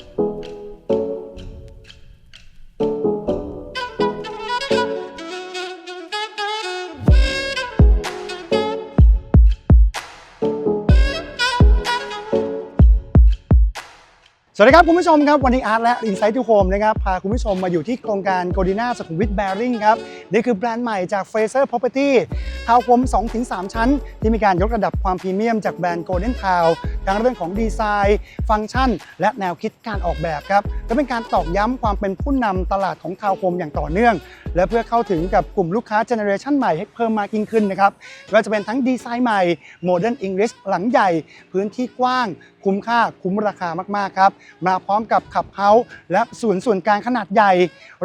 Thank you. สวัสดีครับคุณผู้ชมครับวันนี้อาร์ตและ Insight to Home นะครับพาคุณผู้ชมมาอยู่ที่โครงการโกดีนาสุขุมวิทแบริ่งครับนี่คือแบรนด์ใหม่จาก Fraser Property ทาวน์โฮม2-3 ชั้น ที่มีการยกระดับความพรีเมียมจากแบรนด์ Golden Town ทั้งเรื่องของดีไซน์ ฟังก์ชัน และแนวคิดการออกแบบครับและเป็นการตอกย้ำความเป็นผู้นำตลาดของทาวน์โฮมอย่างต่อเนื่อง และเพื่อเข้าถึงกับกลุ่มลูกค้าเจเนอเรชันใหม่ให้เพิ่มมากยิ่งขึ้นนะครับไม่ว่าจะเป็นทั้งดีไซน์ใหม่ Modern English หลังใหญ่ พื้นที่กว้าง คุ้มค่าคุ้มราคามากๆครับมาพร้อมกับขับเฮาส์และส่วนส่วนกลางขนาดใหญ่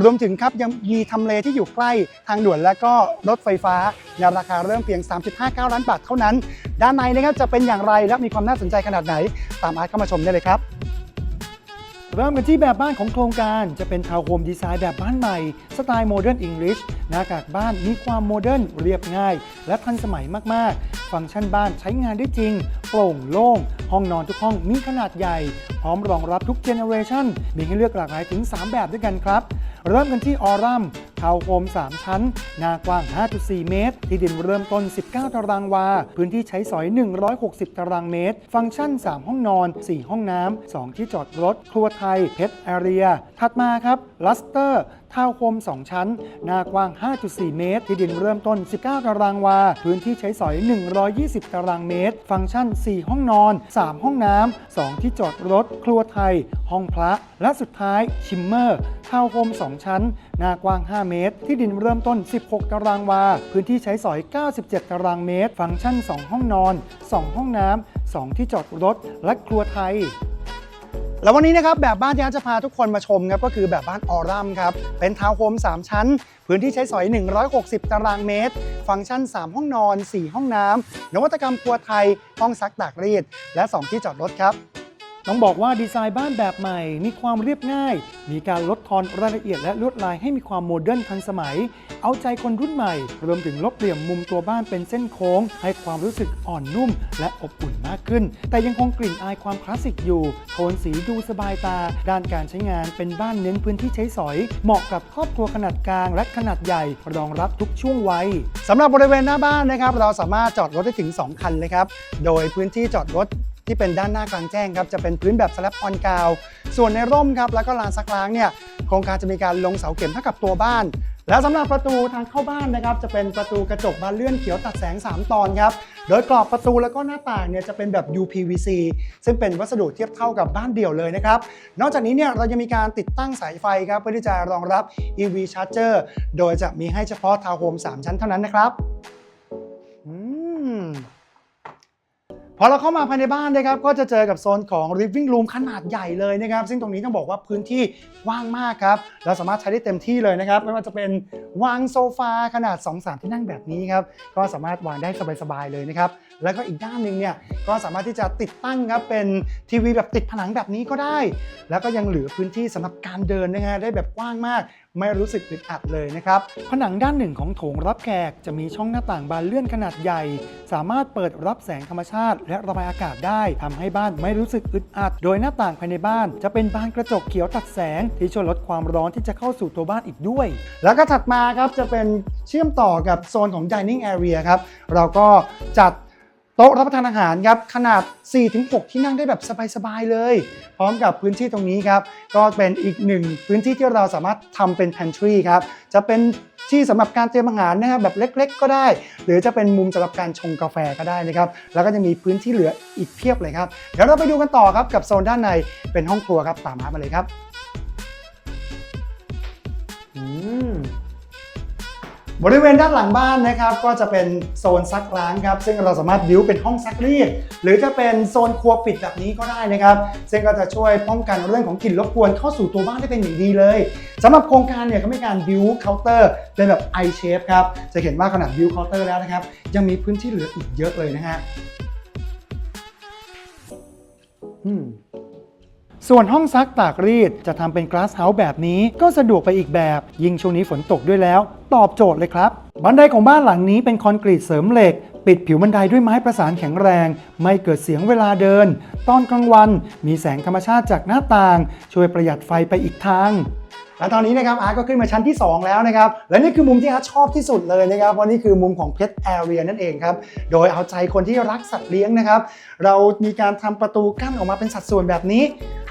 รวมถึงครับยังมีทำเลที่อยู่ใกล้ทางด่วนและก็รถไฟฟ้าในราคาเริ่มเพียง 3.59 ล้านบาทเท่านั้น ด้านในนะครับจะเป็นอย่างไรและมีความน่าสนใจขนาดไหน ตามอาร์ตเข้ามาชมได้เลยครับ เริ่มกันที่แบบบ้านของโครงการจะเป็นทาวน์โฮมดีไซน์แบบบ้านใหม่ สไตล์โมเดิร์นอังกฤษหน้ากากบ้านมีความโมเดิร์นเรียบง่าย และทันสมัยมาก ๆ ฟังก์ชันบ้านใช้งานได้จริง โปร่งโล่ง ห้องนอนทุกห้องมีขนาดใหญ่ พร้อมรองรับทุกเจเนอเรชันมีให้เลือกหลากหลายถึง 3 แบบด้วยกันครับ เริ่มกันที่ออรัม ทาวน์โฮม 3 ชั้น หน้ากว้าง 5.4 เมตร ที่ดินเริ่มต้น 19 ตารางวา พื้นที่ใช้สอย 160 ตารางเมตร ฟังก์ชัน 3 ห้องนอน 4 ห้องน้ำ 2 ที่จอดรถ ครัวไทยเพชรแอเรีย ถัดมาครับลัสเตอร์ ทาวน์โฮม 2 ชั้น หน้ากว้าง 5.4 เมตร ที่ดินเริ่มต้น 19 ตารางวา พื้นที่ใช้สอย 120 ตารางเมตร ฟังก์ชัน 4 ห้องนอน 3 ห้องน้ำ 2 ที่จอดรถ ครัวไทย ห้องพระ และสุดท้าย ชิมเมอร์ทาวน์โฮม 2 ชั้น หน้ากว้าง 5 เมตร ที่ดินเริ่มต้น 16 ตารางวา พื้นที่ใช้สอย 97 ตารางเมตร ฟังก์ชัน 2 ห้องนอน 2 ห้องน้ำ 2 ที่จอดรถ และครัวไทย แล้ววันนี้นะครับแบบบ้านที่อาร์ตจะพาทุกคนมาชมครับก็คือแบบบ้านออรัมครับเป็นทาวน์โฮม3 ชั้น พื้นที่ใช้สอย 160 ตารางเมตร ฟังก์ชัน 3 ห้องนอน 4 ห้องน้ำนวัตกรรมครัวไทย ห้องซักตากรีด และ 2 ที่จอดรถครับ ต้องบอกว่าดีไซน์บ้านแบบใหม่ มีความเรียบง่าย มีการลดทอนรายละเอียดและลวดลายให้มีความโมเดิร์นทันสมัย เอาใจคนรุ่นใหม่ รวมถึงลบเหลี่ยมมุมตัวบ้านเป็นเส้นโค้ง ให้ความรู้สึกอ่อนนุ่ม และอบอุ่นมากขึ้น แต่ยังคงกลิ่นอายความคลาสสิกอยู่ โทนสีดูสบายตา ด้านการใช้งานเป็นบ้านเน้นพื้นที่ใช้สอย เหมาะกับครอบครัวขนาดกลางและขนาดใหญ่ รองรับทุกช่วงวัยสำหรับบริเวณหน้าบ้านนะครับ เราสามารถจอดรถได้ถึง 2 คันเลยครับ โดยพื้นที่จอดรถ ที่เป็นด้านหน้ากลางแจ้งครับจะเป็นพื้นแบบสแลปออนกาว ส่วนในร่มครับแล้วก็ลานซักล้างเนี่ยโครงการจะมีการลงเสาเข็มเท่ากับตัวบ้าน แล้วสำหรับประตูทางเข้าบ้านนะครับจะเป็นประตูกระจกบานเลื่อนเขียวตัดแสง 3 ตอนครับโดยกรอบประตูแล้วก็หน้าต่างเนี่ยจะเป็นแบบ UPVC ซึ่งเป็นวัสดุเทียบเท่ากับบ้านเดี่ยวเลยนะครับ นอกจากนี้เนี่ยเรายังมีการติดตั้งสายไฟครับเพื่อที่จะรองรับ EV Charger โดยจะมีให้เฉพาะทาวน์โฮม3 ชั้นเท่านั้นนะครับ อืม พอเราเข้ามาภายในบ้านนะครับก็จะเจอกับโซนของ living room ขนาดใหญ่เลยนะครับ ซึ่งตรงนี้ต้องบอกว่าพื้นที่ว้างมากครับเราสามารถใช้ได้เต็มที่เลยนะครับ ไม่ว่าจะเป็นวางโซฟาขนาด 2-3 ที่นั่งแบบนี้ครับก็สามารถวางได้สบายๆเลยนะครับแล้วก็อีกด้านหนึ่งเนี่ยก็สามารถที่จะติดตั้งครับเป็นทีวีแบบติดผนังแบบนี้ก็ได้ แล้วก็ยังเหลือพื้นที่สำหรับการเดินนะฮะได้แบบกว้างมาก ไม่รู้สึกอึดอัดเลยนะครับ ผนังด้านหนึ่งของโถงรับแขกจะมีช่องหน้าต่างบานเลื่อนขนาดใหญ่ สามารถเปิดรับแสงธรรมชาติ และระบายอากาศได้ทำให้บ้านไม่รู้สึกอึดอัด โดยหน้าต่างภายในบ้าน จะเป็นบานกระจกเขียวตัดแสง ที่ช่วยลดความร้อนที่จะเข้าสู่ตัวบ้านอีกด้วย แล้วก็ถัดมาครับจะเป็นเชื่อมต่อกับโซนของ dining area ครับเราก็จัด โต๊ะรับประทานอาหารครับขนาด 4-6 ที่นั่งได้แบบสบายๆเลย พร้อมกับพื้นที่ตรงนี้ครับ ก็เป็นอีกหนึ่งพื้นที่ที่เราสามารถทำเป็น pantry ครับ จะเป็นที่สำหรับการเตรียมอาหารนะครับแบบเล็กๆ ก็ได้ หรือจะเป็นมุมสำหรับการชงกาแฟก็ได้นะครับ แล้วก็จะมีพื้นที่เหลืออีกเพียบเลยครับ เดี๋ยวเราไปดูกันต่อครับกับโซนด้านในเป็นห้องครัวครับตามมาเลยครับ บริเวณด้านหลังบ้านนะครับก็จะเป็นโซนซักล้างครับซึ่งเราสามารถบิวเป็นห้องซักรีดหรือจะเป็นโซนครัวปิดแบบนี้ก็ได้นะครับซึ่งก็จะช่วยป้องกันเรื่องของกลิ่นรบกวนเข้าสู่ตัวบ้านได้เป็นอย่างดีเลยสำหรับโครงการเนี่ยก็มีการบิวเคาน์เตอร์เป็นแบบ I shape ครับจะเห็นว่าขนาดบิวเคาน์เตอร์แล้วนะครับยังมีพื้นที่เหลืออีกเยอะเลยนะฮะอืม ส่วนห้องซักตากรีดจะทำเป็น glass house แบบนี้ก็สะดวกไปอีกแบบ ยิ่งช่วงนี้ฝนตกด้วยแล้ว ตอบโจทย์เลยครับ บันไดของบ้านหลังนี้เป็นคอนกรีตเสริมเหล็ก ปิดผิวบันไดด้วยไม้ประสานแข็งแรง ไม่เกิดเสียงเวลาเดิน ตอนกลางวันมีแสงธรรมชาติจากหน้าต่าง ช่วยประหยัดไฟไปอีกทางและตอนนี้นะครับอาร์ตก็ขึ้นมาชั้นที่ 2 แล้วนะครับ และนี่คือมุมที่อาร์ตชอบที่สุดเลยนะครับเพราะนี่คือมุมของเพ t แอเรียนั่นเองครับ โดยเอาใจคนที่รักสัตว์เลี้ยงนะครับ เรามีการทำประตูกั้นออกมาเป็นสัดส่วนแบบนี้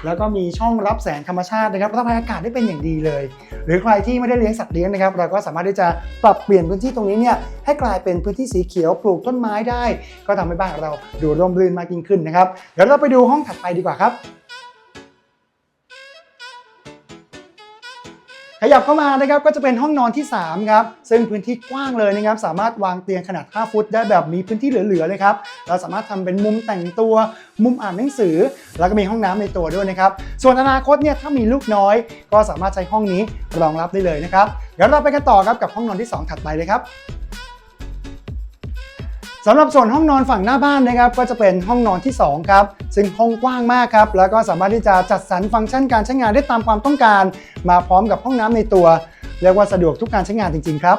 แล้วก็มีช่องรับแสงธรรมชาตินะครับระบายอากาศได้เป็นอย่างดีเลย หรือใครที่ไม่ได้เลี้ยงสัตว์เลี้ยงนะครับ เราก็สามารถที่จะปรับเปลี่ยนพื้นที่ตรงนี้เนี่ยให้กลายเป็นพื้นที่สีเขียวปลูกต้นไม้ได้ ก็ทำให้บ้านเราดูร่มรื่นมากยิ่งขึ้นนะครับเดี๋ยวเราไปดูห้องถัดไปดีกว่าครับ ยับเข้ามานะครับก็จะเป็นห้องนอนที่ 3 ครับ ซึ่งพื้นที่กว้างเลยนะครับ สามารถวางเตียงขนาด 5 ฟุต ได้แบบมีพื้นที่เหลือๆเลยครับ เราสามารถทำเป็นมุมแต่งตัว มุมอ่านหนังสือ แล้วก็มีห้องน้ำในตัวด้วยนะครับ ส่วนอนาคตเนี่ยถ้ามีลูกน้อย ก็สามารถใช้ห้องนี้รองรับได้เลยนะครับ เดี๋ยวเราไปกันต่อครับกับห้องนอนที่ 2 ถัดไปเลยครับ สำหรับส่วนห้องนอนฝั่งหน้าบ้านนะครับก็จะเป็นห้องนอนที่ 2 ครับ ซึ่งห้องกว้างมากครับ แล้วก็สามารถที่จะจัดสรรฟังก์ชันการใช้งานได้ตามความต้องการ มาพร้อมกับห้องน้ำในตัวเรียกว่าสะดวกทุกการใช้งานจริง ๆ ครับ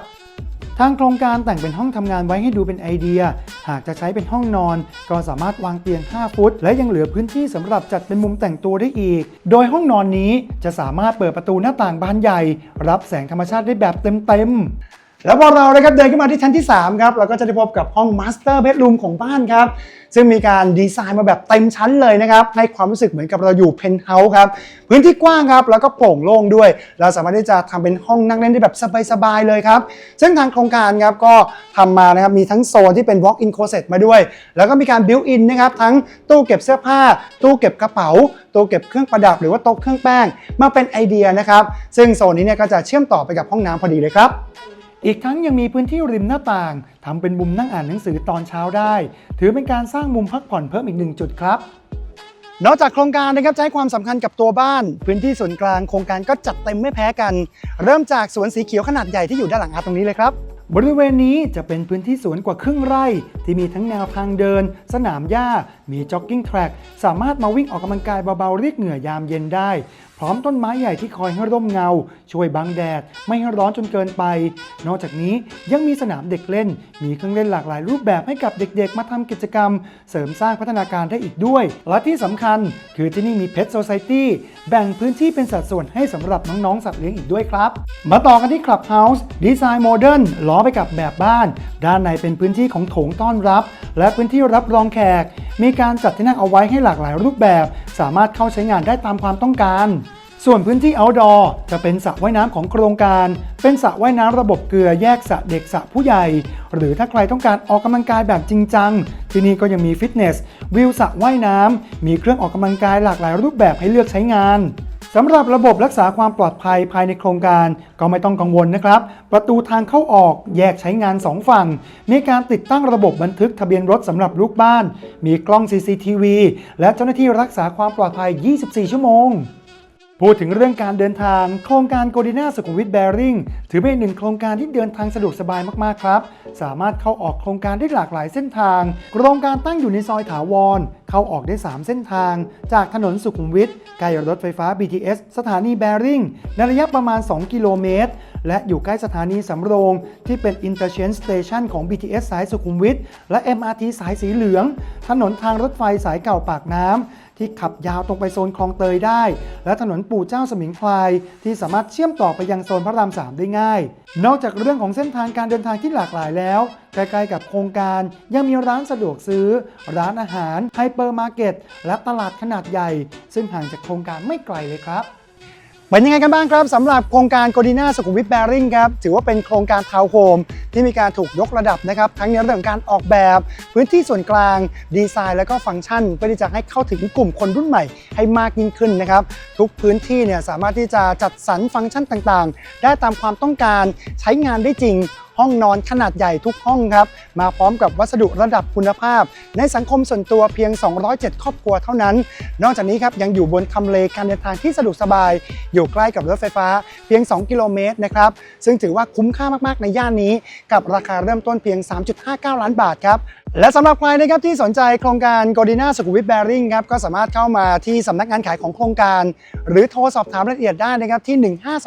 ทางโครงการแต่งเป็นห้องทำงานไว้ให้ดูเป็นไอเดีย หากจะใช้เป็นห้องนอน ก็สามารถวางเตียง 5 ฟุต และยังเหลือพื้นที่สำหรับจัดเป็นมุมแต่งตัวได้อีก โดยห้องนอนนี้จะสามารถเปิดประตูหน้าต่างบานใหญ่ รับแสงธรรมชาติได้แบบเต็มๆ แล้วพอเรานะครับเดินขึ้นมาที่ชั้นที่3ครับเราก็จะได้พบกับห้องมาสเตอร์เบดรูมของบ้านครับซึ่งมีการดีไซน์มาแบบเต็มชั้นเลยนะครับให้ความรู้สึกเหมือนกับเราอยู่เพนท์เฮาส์ครับพื้นที่กว้างครับแล้วก็โปร่งโล่งด้วย เราสามารถที่จะทำเป็นห้องนั่งเล่นได้แบบสบายๆเลยครับซึ่งทางโครงการครับก็ทำมานะครับมีทั้งโซนที่เป็น walk-in closet มาด้วย แล้วก็มีการ built in นะครับทั้งตู้เก็บเสื้อผ้า ตู้เก็บกระเป๋า ตู้เก็บเครื่องประดับ หรือว่าโต๊ะเครื่องแป้งมาเป็นไอเดียนะครับซึ่งโซนนี้เนี่ยก็จะเชื่อมต่อไปกับห้องน้ำพอดีเลยครับ อีกทั้งยังมีพื้นที่ริมหน้าต่างทำเป็นมุมนั่งอ่านหนังสือตอนเช้าได้ ถือเป็นการสร้างมุมพักผ่อนเพิ่มอีกหนึ่งจุดครับนอกจากโครงการนะครับจะให้ความสำคัญกับตัวบ้าน พื้นที่ส่วนกลางโครงการก็จัดเต็มไม่แพ้กัน เริ่มจากสวนสีเขียวขนาดใหญ่ที่อยู่ด้านหลังอาร์ตตรงนี้เลยครับ บริเวณนี้จะเป็นพื้นที่สวนกว่าครึ่งไร่ ที่มีทั้งแนวทางเดิน สนามหญ้า มีจ็อกกิ้งแทร็กสามารถมาวิ่งออกกำลังกายเบาๆเรียกเหงื่อยามเย็นได้พร้อมต้นไม้ใหญ่ที่คอยให้ร่มเงา ช่วยบังแดด ไม่ให้ร้อนจนเกินไป นอกจากนี้ยังมีสนามเด็กเล่น มีเครื่องเล่นหลากหลายรูปแบบให้กับเด็กๆ มาทำกิจกรรม เสริมสร้างพัฒนาการได้อีกด้วย และที่สำคัญ คือที่นี่มี Pet Society แบ่งพื้นที่เป็นสัดส่วนให้สำหรับน้องๆสัตว์เลี้ยงอีกด้วยครับ มาต่อกันที่ Clubhouse ดีไซน์โมเดิร์นล้อไปกับแบบบ้าน ด้านในเป็นพื้นที่ของโถงต้อนรับ และพื้นที่รับรองแขก มีการจัดที่นั่งเอาไว้ให้หลากหลายรูปแบบ สามารถเข้าใช้งานได้ตามความต้องการ ส่วนพื้นที่ outdoor จะเป็นสระว่ายน้ำของโครงการ เป็นสระว่ายน้ำระบบเกลือแยกสระเด็กสระผู้ใหญ่ หรือถ้าใครต้องการออกกำลังกายแบบจริงจัง ที่นี่ก็ยังมีฟิตเนส วิวสระว่ายน้ำ มีเครื่องออกกำลังกายหลากหลายรูปแบบให้เลือกใช้งานสำหรับระบบรักษาความปลอดภัยภายในโครงการก็ไม่ต้องกังวลนะครับ ประตูทางเข้าออกแยกใช้งาน 2 ฝั่ง มีการติดตั้งระบบบันทึกทะเบียนรถสำหรับลูกบ้าน มีกล้อง CCTV และเจ้าหน้าที่รักษาความปลอดภัย 24 ชั่วโมง พูดถึงเรื่องการเดินทาง โครงการโกดีนาสุขุมวิทแบริ่งถือเป็นหนึ่งโครงการที่เดินทางสะดวกสบายมากๆครับ สามารถเข้าออกโครงการได้หลากหลายเส้นทาง โครงการตั้งอยู่ในซอยถาวร เข้าออกได้ 3 เส้นทาง จากถนนสุขุมวิทใกล้รถไฟฟ้า BTS สถานีแบริ่งในระยะประมาณ 2 กิโลเมตร และอยู่ใกล้สถานีสำโรง ที่เป็น Interchange Station ของ BTS สายสุขุมวิทและ MRT สายสีเหลือง ถนนทางรถไฟสายเก่าปากน้ำ ที่ขับยาวตรงไปโซนคลองเตยได้ และถนนปู่เจ้าสมิงพลายที่สามารถเชื่อมต่อไปยังโซนพระรามสามได้ง่าย นอกจากเรื่องของเส้นทางการเดินทางที่หลากหลายแล้วใกล้ๆกับโครงการยังมีร้านสะดวกซื้อ ร้านอาหารไฮเปอร์มาร์เก็ตและตลาดขนาดใหญ่ ซึ่งห่างจากโครงการไม่ไกลเลยครับ เป็นยังไงกันบ้างครับสำหรับโครงการโกดีนาสุขุมวิทแบริ่งครับถือว่าเป็นโครงการทาวน์โฮมที่มีการถูกยกระดับนะครับทั้งในเรื่องของการออกแบบ พื้นที่ส่วนกลาง ดีไซน์ และก็ฟังก์ชัน เพื่อที่จะให้เข้าถึงกลุ่มคนรุ่นใหม่ให้มากยิ่งขึ้นนะครับทุกพื้นที่เนี่ยสามารถที่จะจัดสรรฟังก์ชันต่างๆ ได้ตามความต้องการใช้งานได้จริง ห้องนอนขนาดใหญ่ทุกห้องครับ มาพร้อมกับวัสดุระดับคุณภาพ ในสังคมส่วนตัวเพียง 207 ครอบครัวเท่านั้น นอกจากนี้ครับยังอยู่บนทำเลการเดินทางที่สะดวกสบาย อยู่ใกล้กับรถไฟฟ้าเพียง 2 กิโลเมตรนะครับ ซึ่งถือว่าคุ้มค่ามากๆในย่านนี้ กับราคาเริ่มต้นเพียง 3.59 ล้านบาทครับและสำหรับใครนะครับที่สนใจโครงการกอดีนาสุขุมวิทแบริ่งครับก็สามารถเข้ามาที่สำนักงานขายของโครงการ หรือโทรสอบถามรายละเอียดได้นะครับที่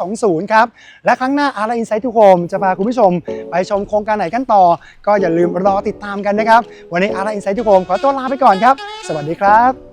1520 ครับ และครั้งหน้าอาร์อินไซต์ทุกโฮมจะพาคุณผู้ชมไปชมโครงการไหนกันต่อ ก็อย่าลืมรอติดตามกันนะครับ วันนี้อาร์อินไซต์ทุกโฮมขอตัวลาไปก่อนครับ สวัสดีครับ